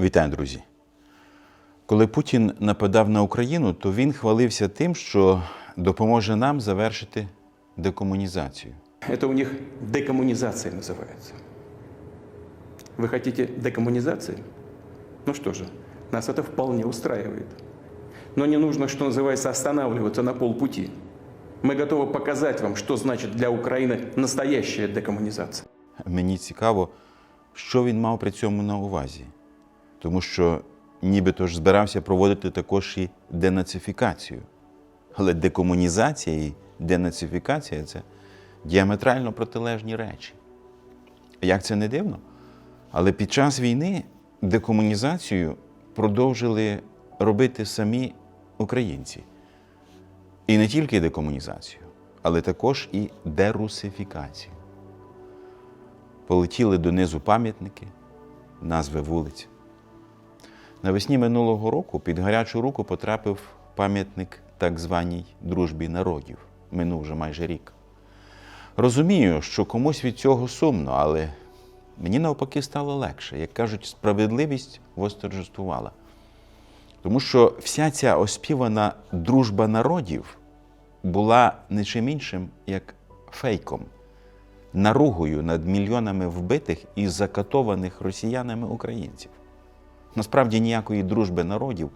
Вітаю, друзі. Коли Путін нападав на Україну, то він хвалився тим, що допоможе нам завершити декомунізацію. Это у них декоммунизация называется. Вы хотите декоммунизации? Ну что же, нас это вполне устраивает. Но не нужно, что называется, останавливаться на полпути. Мы готовы показать вам, что значит для Украины настоящая декоммунизация. Мені цікаво, що він мав при цьому на увазі. Тому що нібито ж збирався проводити також і денацифікацію. Але декомунізація і денацифікація це діаметрально протилежні речі. Як це не дивно? Але під час війни декомунізацію продовжили робити самі українці. І не тільки декомунізацію, але також і дерусифікацію. Полетіли донизу пам'ятники, назви вулиць. Навесні минулого року під гарячу руку потрапив пам'ятник так званій дружбі народів. Минув вже майже рік. Розумію, що комусь від цього сумно, але мені навпаки стало легше. Як кажуть, справедливість восторжествувала. Тому що вся ця оспівана дружба народів була не чим іншим, як фейком, наругою над мільйонами вбитих і закатованих росіянами українців. Насправді ніякої дружби народів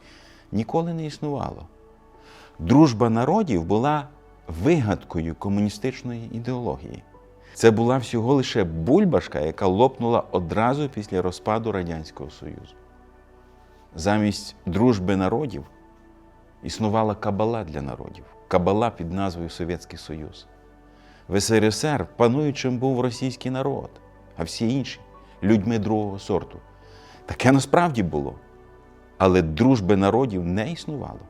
ніколи не існувало. Дружба народів була вигадкою комуністичної ідеології. Це була всього лише бульбашка, яка лопнула одразу після розпаду Радянського Союзу. Замість дружби народів існувала кабала для народів, кабала під назвою Совєтський Союз. В СРСР пануючим був російський народ, а всі інші людьми другого сорту. Таке насправді було. Але дружби народів не існувало.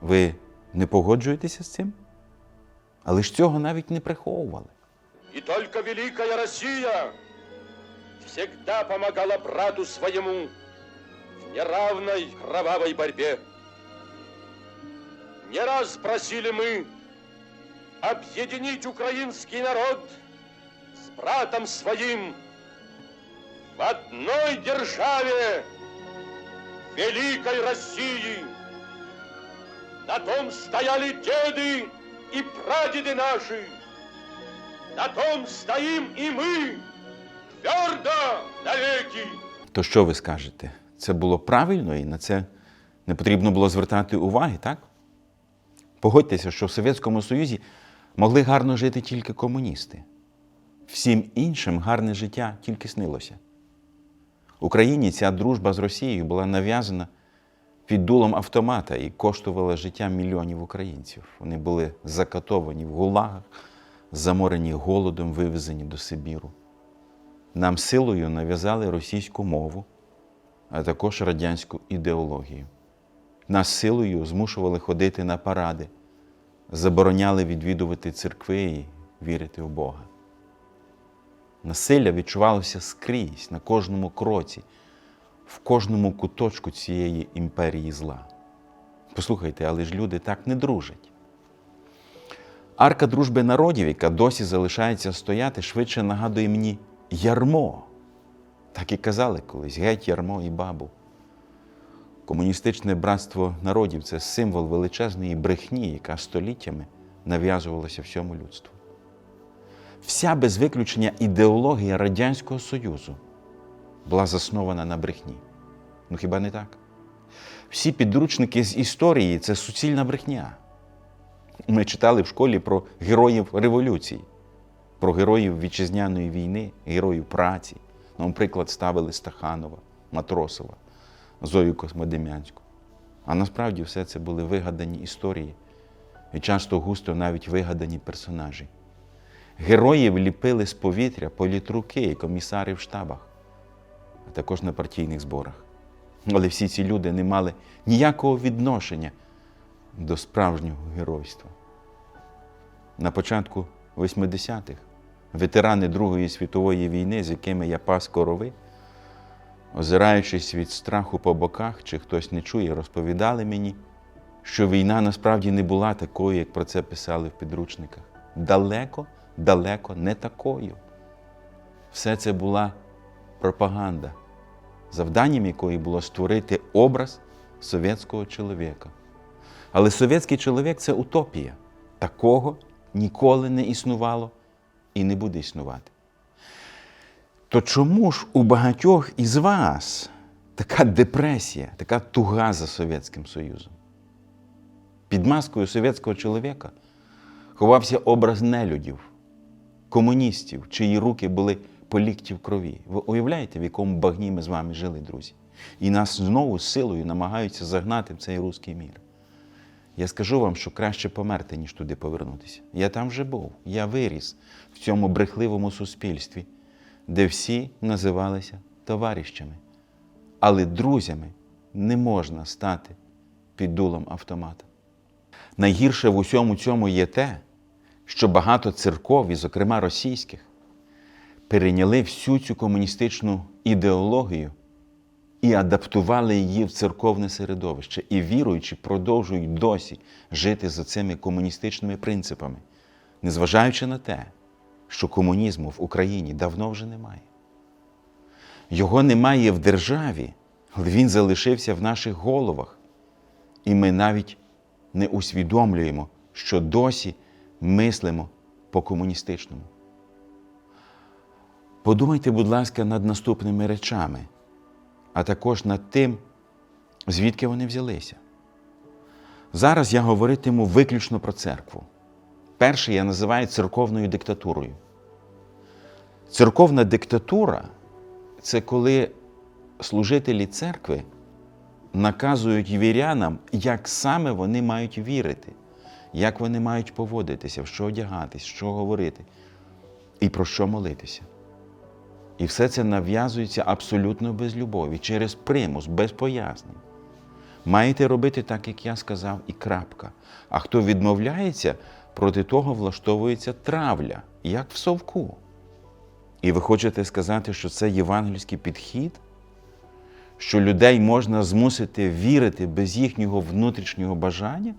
Ви не погоджуєтеся з цим? Але ж цього навіть не приховували. И только великая Россия всегда помогала брату своему в неравной кровавой борьбе. Не раз просили мы объединить украинский народ с братом своим в одной державе великой России. На том стояли деды и прадеды наши. На том стоим и мы, твердо навеки. То що ви скажете? Це було правильно і на це не потрібно було звертати уваги, так? Погодьтеся, що в Совєтському Союзі могли гарно жити тільки комуністи. Всім іншим гарне життя тільки снилося. Україні ця дружба з Росією була нав'язана під дулом автомата і коштувала життя мільйонів українців. Вони були закатовані в гулагах, заморені голодом, вивезені до Сибіру. Нам силою нав'язали російську мову, а також радянську ідеологію. Нас силою змушували ходити на паради, забороняли відвідувати церкви і вірити в Бога. Насилля відчувалося скрізь, на кожному кроці, в кожному куточку цієї імперії зла. Послухайте, але ж люди так не дружать. Арка дружби народів, яка досі залишається стояти, швидше нагадує мені ярмо. Так і казали колись геть ярмо і бабу. Комуністичне братство народів це символ величезної брехні, яка століттями нав'язувалася всьому людству. Вся без виключення ідеологія Радянського Союзу була заснована на брехні. Ну хіба не так? Всі підручники з історії це суцільна брехня. Ми читали в школі про героїв революції, про героїв вітчизняної війни, героїв праці. Нам приклад ставили Стаханова, Матросова, Зою Космодем'янську. А насправді все це були вигадані історії і часто густо навіть вигадані персонажі. Героїв ліпили з повітря політруки і комісари в штабах, а також на партійних зборах. Але всі ці люди не мали ніякого відношення до справжнього геройства. На початку 80-х ветерани Другої світової війни, з якими я пас корови, озираючись від страху по боках, чи хтось не чує, розповідали мені, що війна насправді не була такою, як про це писали в підручниках. Далеко, далеко не такою. Все це була пропаганда, завданням якої було створити образ совєтського чоловіка. Але совєтський чоловік це утопія. Такого ніколи не існувало і не буде існувати. То чому ж у багатьох із вас така депресія, така туга за Совєтським Союзом? Під маскою совєтського чоловіка ховався образ нелюдів, комуністів, чиї руки були по лікті в крові. Ви уявляєте, в якому багні ми з вами жили, друзі? І нас знову силою намагаються загнати в цей руський мір. Я скажу вам, що краще померти, ніж туди повернутися. Я там вже був, я виріс в цьому брехливому суспільстві, де всі називалися товаріщами. Але друзями не можна стати під дулом автомата. Найгірше в усьому цьому є те, що багато церков, і, зокрема російських, перейняли всю цю комуністичну ідеологію і адаптували її в церковне середовище. І віруючі продовжують досі жити за цими комуністичними принципами, незважаючи на те, що комунізму в Україні давно вже немає. Його немає в державі, але він залишився в наших головах. І ми навіть не усвідомлюємо, що досі мислимо по-комуністичному. Подумайте, будь ласка, над наступними речами, а також над тим, звідки вони взялися. Зараз я говоритиму виключно про церкву. Перше я називаю церковною диктатурою. Церковна диктатура це коли служителі церкви наказують вірянам, як саме вони мають вірити, як вони мають поводитися, в що одягатись, що говорити і про що молитися. І все це нав'язується абсолютно без любові, через примус, без пояснень. Маєте робити так, як я сказав, і крапка. А хто відмовляється, проти того влаштовується травля, як в совку. І ви хочете сказати, що це євангельський підхід? Що людей можна змусити вірити без їхнього внутрішнього бажання?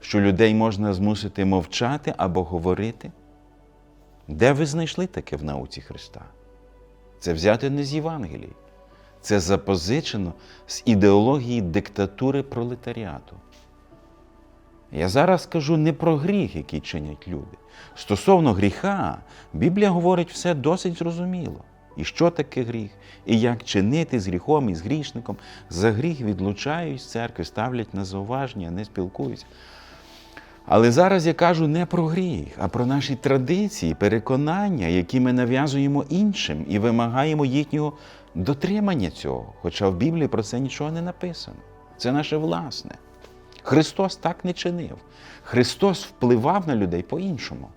Що людей можна змусити мовчати або говорити? Де ви знайшли таке в науці Христа? Це взяти не з Євангелії. Це запозичено з ідеології диктатури пролетаріату. Я зараз кажу не про гріх, який чинять люди. Стосовно гріха, Біблія говорить все досить зрозуміло. І що таке гріх, і як чинити з гріхом і з грішником. За гріх відлучають з церкви, ставлять на зауваження, не спілкуються. Але зараз я кажу не про гріх, а про наші традиції, переконання, які ми нав'язуємо іншим і вимагаємо їхнього дотримання цього. Хоча в Біблії про це нічого не написано. Це наше власне. Христос так не чинив. Христос впливав на людей по-іншому.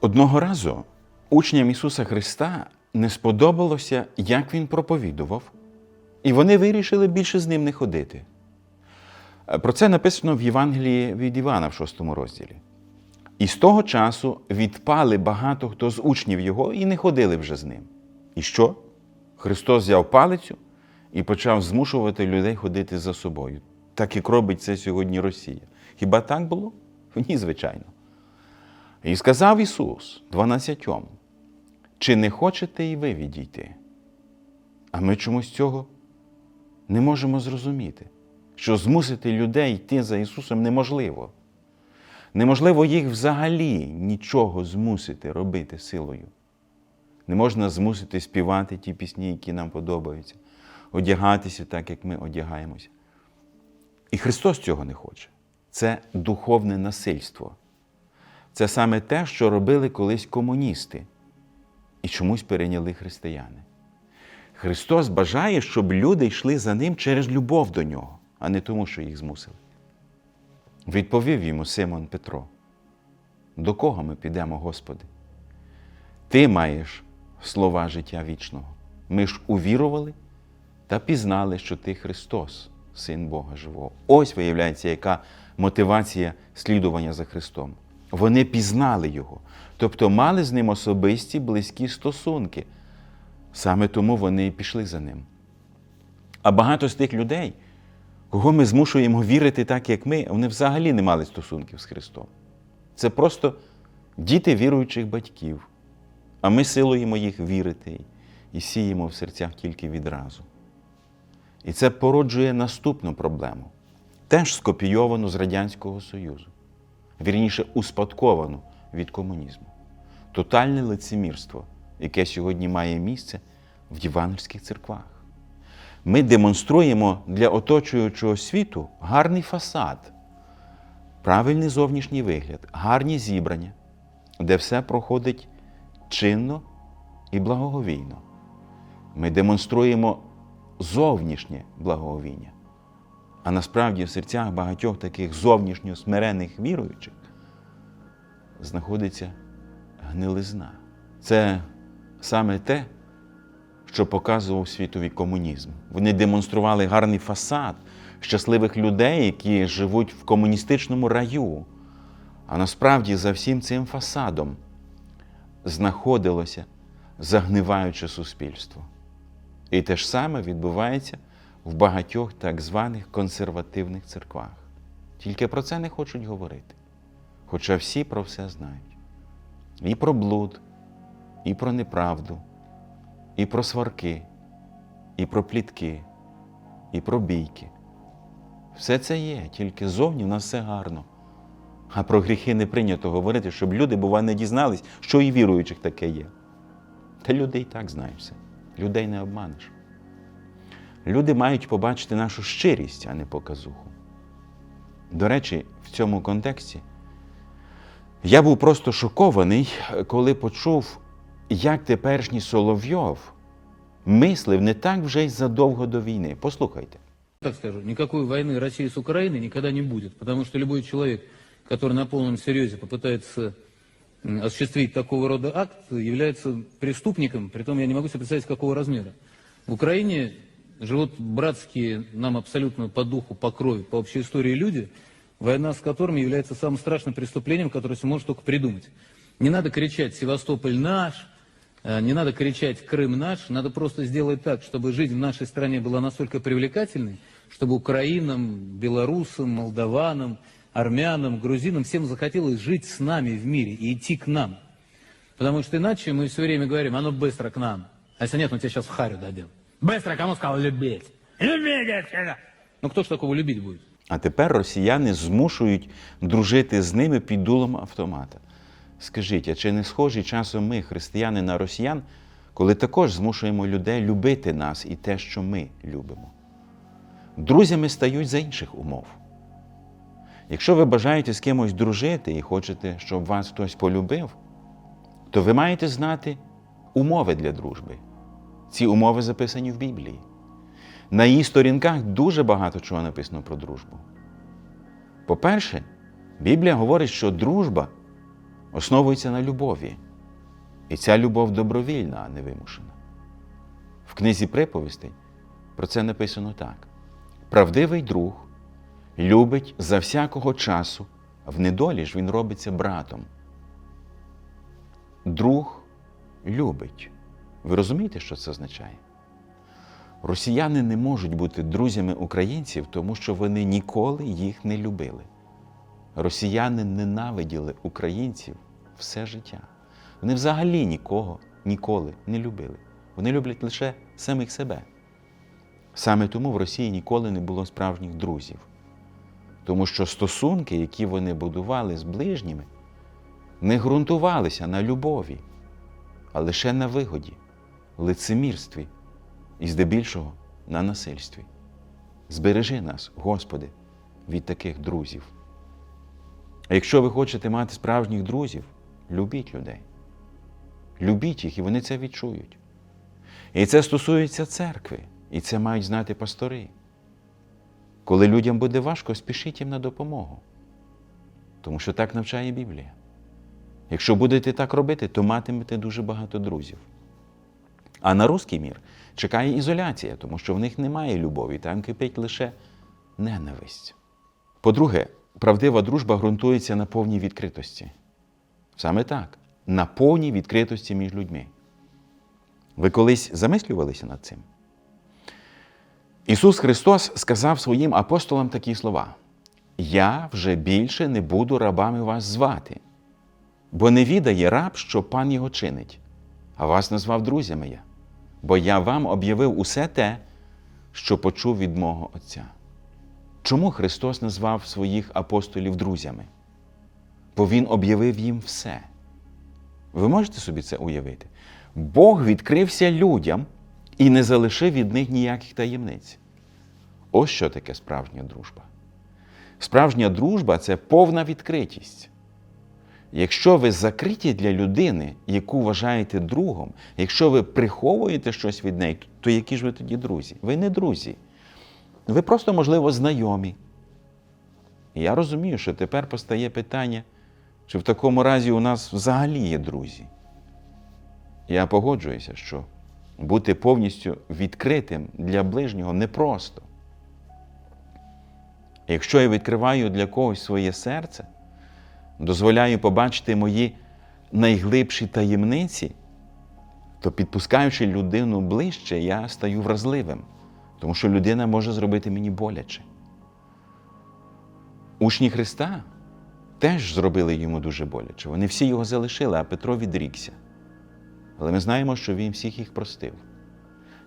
Одного разу учням Ісуса Христа не сподобалося, як Він проповідував, і вони вирішили більше з ним не ходити. Про це написано в Євангелії від Івана в шостому розділі. І з того часу відпали багато хто з учнів його і не ходили вже з ним. І що? Христос взяв палицю і почав змушувати людей ходити за собою. Так як робить це сьогодні Росія. Хіба так було? Ні, звичайно. І сказав Ісус дванадцятьом, чи не хочете і ви відійти? А ми чомусь цього не можемо зрозуміти що змусити людей йти за Ісусом неможливо. Неможливо їх взагалі нічого змусити робити силою. Не можна змусити співати ті пісні, які нам подобаються, одягатися так, як ми одягаємося. І Христос цього не хоче. Це духовне насильство. Це саме те, що робили колись комуністи і чомусь перейняли християни. Христос бажає, щоб люди йшли за Ним через любов до Нього а не тому, що їх змусили. Відповів йому Симон Петро: до кого ми підемо, Господи? Ти маєш слова життя вічного. Ми ж увірували та пізнали, що ти Христос, Син Бога Живого. Ось виявляється, яка мотивація слідування за Христом. Вони пізнали Його, тобто мали з ним особисті близькі стосунки. Саме тому вони і пішли за ним. А багато з тих людей кого ми змушуємо вірити так, як ми, вони взагалі не мали стосунків з Христом. Це просто діти віруючих батьків, а ми силуємо їх вірити і сіємо в серцях тільки відразу. І це породжує наступну проблему, теж скопійовану з Радянського Союзу, вірніше, успадковану від комунізму. Тотальне лицемірство, яке сьогодні має місце в євангельських церквах. Ми демонструємо для оточуючого світу гарний фасад, правильний зовнішній вигляд, гарні зібрання, де все проходить чинно і благоговійно. Ми демонструємо зовнішнє благоговіння. А насправді в серцях багатьох таких зовнішньо смирених віруючих знаходиться гнилизна. Це саме те, що показував світовий комунізм. Вони демонстрували гарний фасад щасливих людей, які живуть в комуністичному раю. А насправді за всім цим фасадом знаходилося загниваюче суспільство. І те ж саме відбувається в багатьох так званих консервативних церквах. Тільки про це не хочуть говорити. Хоча всі про все знають. І про блуд, і про неправду, і про сварки, і про плітки, і про бійки. Все це є, тільки зовні в нас все гарно. А про гріхи не прийнято говорити, щоб люди, бува, не дізнались, що і віруючих таке є. Та люди і так знають все. Людей не обманеш. Люди мають побачити нашу щирість, а не показуху. До речі, в цьому контексті я був просто шокований, коли почув, як теперішній Соловйов мислив не так вже й задовго до війни. Послухайте. так скажу, никакой войны России с Украиной никогда не будет, потому что любой человек, который на полном серьезе попытается м, осуществить такого рода акт, является преступником, притом я не могу себе представить, какого размера. В Украине живут братские нам абсолютно по духу, по крови, по общей истории люди, война с которыми является самым страшным преступлением, которое себе может только придумать. Не надо кричать «Севастополь наш», Э, Не надо кричать «Крым наш», надо просто сделать так, чтобы жизнь в нашей стране была настолько привлекательной, чтобы украинам, белорусам, молдаванам, армянам, грузинам всем захотелось жить с нами в мире и идти к нам. Потому что иначе мы все время говорим, а ну быстро к нам. А если нет, мы тебя сейчас в харю дадим. Быстро, кому сказал любить? Любить! это. Ну кто ж такого любить будет? А тепер росіяни змушують дружити з ними під дулом автомата. Скажіть, а чи не схожі часом ми, християни, на росіян, коли також змушуємо людей любити нас і те, що ми любимо? Друзями стають за інших умов. Якщо ви бажаєте з кимось дружити і хочете, щоб вас хтось полюбив, то ви маєте знати умови для дружби. Ці умови записані в Біблії. На її сторінках дуже багато чого написано про дружбу. По-перше, Біблія говорить, що дружба основується на любові. І ця любов добровільна, а не вимушена. В книзі приповістей про це написано так: правдивий друг любить за всякого часу, в недолі ж він робиться братом. Друг любить. Ви розумієте, що це означає? Росіяни не можуть бути друзями українців, тому що вони ніколи їх не любили. Росіяни ненавиділи українців все життя. Вони взагалі нікого ніколи не любили. Вони люблять лише самих себе. Саме тому в Росії ніколи не було справжніх друзів. Тому що стосунки, які вони будували з ближніми, не ґрунтувалися на любові, а лише на вигоді, лицемірстві і здебільшого на насильстві. Збережи нас, Господи, від таких друзів. А якщо ви хочете мати справжніх друзів, любіть людей. Любіть їх, і вони це відчують. І це стосується церкви, і це мають знати пастори. Коли людям буде важко, спішіть їм на допомогу. Тому що так навчає Біблія. Якщо будете так робити, то матимете дуже багато друзів. А на руський мір чекає ізоляція, тому що в них немає любові, там кипить лише ненависть. По-друге, правдива дружба ґрунтується на повній відкритості. Саме так, на повній відкритості між людьми. Ви колись замислювалися над цим? Ісус Христос сказав своїм апостолам такі слова: Я вже більше не буду рабами вас звати, бо не відає раб, що пан його чинить, а вас назвав друзями я, бо я вам об'явив усе те, що почув від мого Отця. Чому Христос назвав своїх апостолів друзями? Бо Він об'явив їм все. Ви можете собі це уявити? Бог відкрився людям і не залишив від них ніяких таємниць. Ось що таке справжня дружба. Справжня дружба це повна відкритість. Якщо ви закриті для людини, яку вважаєте другом, якщо ви приховуєте щось від неї, то які ж ви тоді друзі? Ви не друзі. Ви просто, можливо, знайомі. І я розумію, що тепер постає питання, чи в такому разі у нас взагалі є друзі. Я погоджуюся, що бути повністю відкритим для ближнього непросто. Якщо я відкриваю для когось своє серце, дозволяю побачити мої найглибші таємниці, то підпускаючи людину ближче, я стаю вразливим, тому що людина може зробити мені боляче. Учні Христа теж зробили йому дуже боляче. Вони всі його залишили, а Петро відрікся. Але ми знаємо, що він всіх їх простив.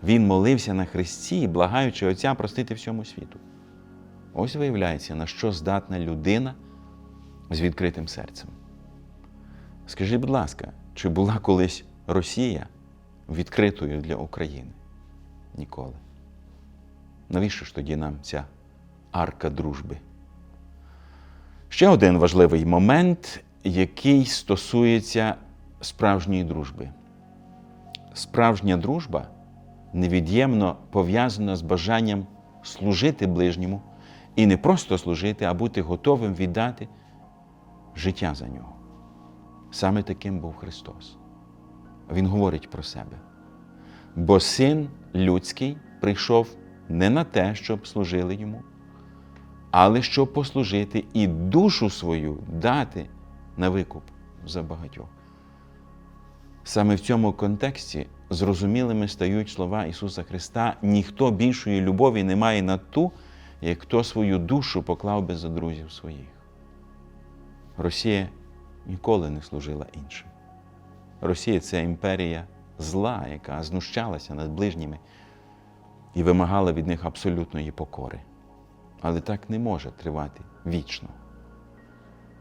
Він молився на Христі, благаючи Отця простити всьому світу. Ось виявляється, на що здатна людина з відкритим серцем. Скажіть, будь ласка, чи була колись Росія відкритою для України? Ніколи. Навіщо ж тоді нам ця арка дружби? Ще один важливий момент, який стосується справжньої дружби. Справжня дружба невід'ємно пов'язана з бажанням служити ближньому і не просто служити, а бути готовим віддати життя за нього. Саме таким був Христос. Він говорить про себе. Бо син людський прийшов не на те, щоб служили йому, але щоб послужити і душу свою дати на викуп за багатьох. Саме в цьому контексті зрозумілими стають слова Ісуса Христа: ніхто більшої любові не має на ту, як хто свою душу поклав би за друзів своїх. Росія ніколи не служила іншим. Росія це імперія зла, яка знущалася над ближніми і вимагала від них абсолютної покори. Але так не може тривати вічно.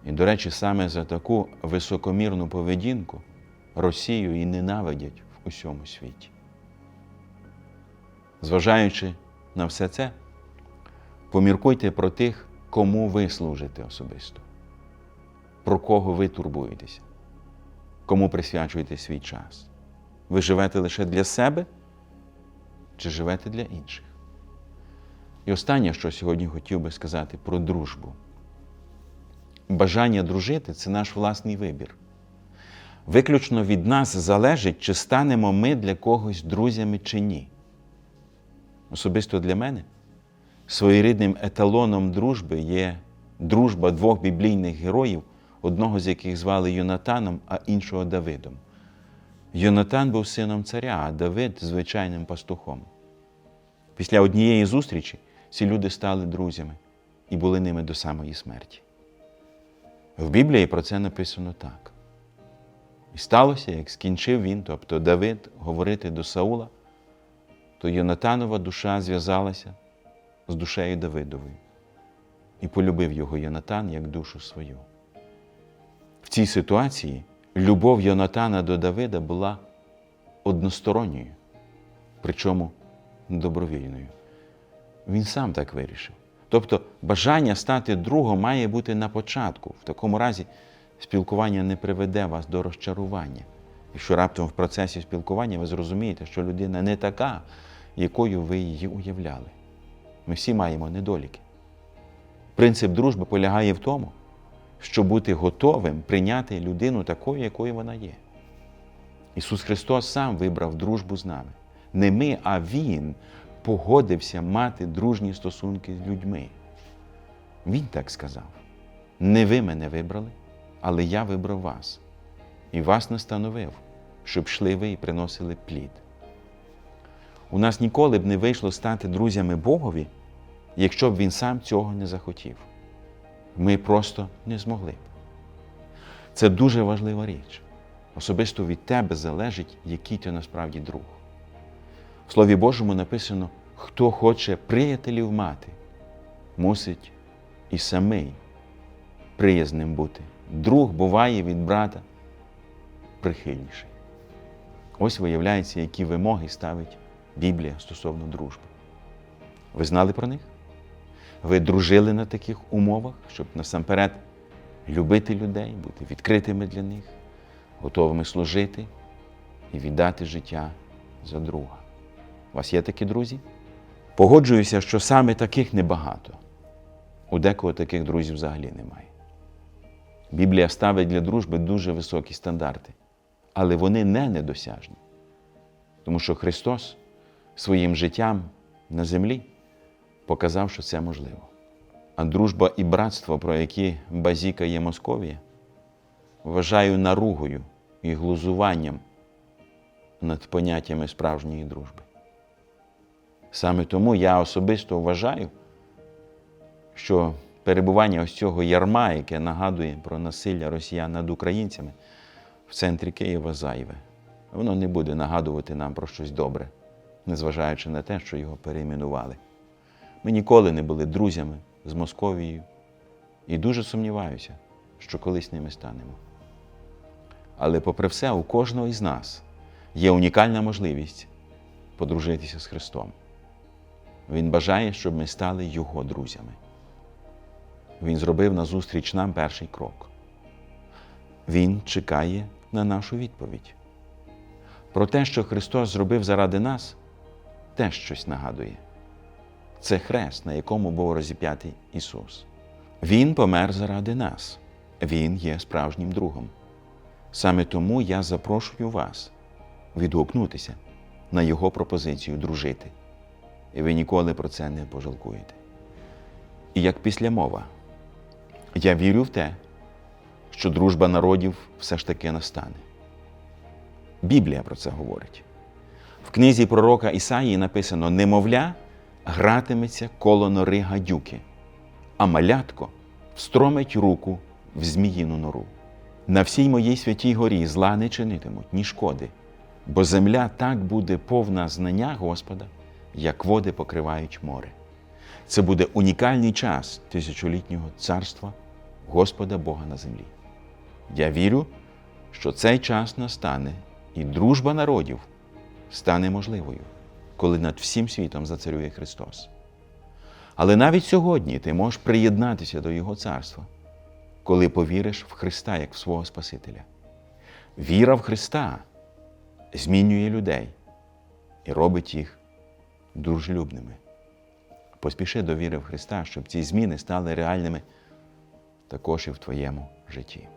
І, до речі, саме за таку високомірну поведінку Росію і ненавидять в усьому світі. Зважаючи на все це, поміркуйте про тих, кому ви служите особисто, про кого ви турбуєтеся, кому присвячуєте свій час. Ви живете лише для себе чи живете для інших? І останнє, що сьогодні хотів би сказати про дружбу. Бажання дружити це наш власний вибір. Виключно від нас залежить, чи станемо ми для когось друзями чи ні. Особисто для мене своєрідним еталоном дружби є дружба двох біблійних героїв, одного з яких звали Йонатаном, а іншого Давидом. Йонатан був сином царя, а Давид звичайним пастухом. Після однієї зустрічі ці люди стали друзями і були ними до самої смерті. В Біблії про це написано так. І сталося, як скінчив він, тобто Давид, говорити до Саула, то Йонатанова душа зв'язалася з душею Давидовою і полюбив його Йонатан як душу свою. В цій ситуації любов Йонатана до Давида була односторонньою, причому добровільною. Він сам так вирішив. Тобто бажання стати другом має бути на початку. В такому разі спілкування не приведе вас до розчарування. Якщо раптом в процесі спілкування ви зрозумієте, що людина не така, якою ви її уявляли. Ми всі маємо недоліки. Принцип дружби полягає в тому, щоб бути готовим прийняти людину такою, якою вона є. Ісус Христос сам вибрав дружбу з нами. Не ми, а Він погодився мати дружні стосунки з людьми. Він так сказав: не ви мене вибрали, але я вибрав вас і вас настановив, щоб йшли ви і приносили плід. У нас ніколи б не вийшло стати друзями Богові, якщо б він сам цього не захотів. Ми просто не змогли б. Це дуже важлива річ. Особисто від тебе залежить, який ти насправді друг. Слові Божому написано, хто хоче приятелів мати, мусить і самий приязним бути. Друг буває від брата прихильніший. Ось виявляється, які вимоги ставить Біблія стосовно дружби. Ви знали про них? Ви дружили на таких умовах, щоб насамперед любити людей, бути відкритими для них, готовими служити і віддати життя за друга. У вас є такі друзі? Погоджуюся, що саме таких небагато. У декого таких друзів взагалі немає. Біблія ставить для дружби дуже високі стандарти, але вони не недосяжні. Тому що Христос своїм життям на землі показав, що це можливо. А дружба і братство, про які базікає Московія, вважаю наругою і глузуванням над поняттями справжньої дружби. Саме тому я особисто вважаю, що перебування ось цього ярма, яке нагадує про насилля росіян над українцями в центрі Києва зайве, воно не буде нагадувати нам про щось добре, незважаючи на те, що його перейменували. Ми ніколи не були друзями з Московією і дуже сумніваюся, що колись ними станемо. Але попри все, у кожного із нас є унікальна можливість подружитися з Христом. Він бажає, щоб ми стали Його друзями. Він зробив назустріч нам перший крок. Він чекає на нашу відповідь. Про те, що Христос зробив заради нас, теж щось нагадує. Це хрест, на якому був розіп'ятий Ісус. Він помер заради нас. Він є справжнім другом. Саме тому я запрошую вас відгукнутися на Його пропозицію дружити. І ви ніколи про це не пожалкуєте. І як післямова, я вірю в те, що дружба народів все ж таки настане. Біблія про це говорить. В книзі пророка Ісаїї написано: немовля гратиметься коло нори гадюки, а малятко встромить руку в зміїну нору. На всій моїй святій горі зла не чинитимуть, ні шкоди, бо земля так буде повна знання Господа, як води покривають море. Це буде унікальний час тисячолітнього царства Господа Бога на землі. Я вірю, що цей час настане, і дружба народів стане можливою, коли над всім світом зацарює Христос. Але навіть сьогодні ти можеш приєднатися до Його царства, коли повіриш в Христа як в свого Спасителя. Віра в Христа змінює людей і робить їх дружелюбними. Поспіши до віри в Христа, щоб ці зміни стали реальними також і в твоєму житті.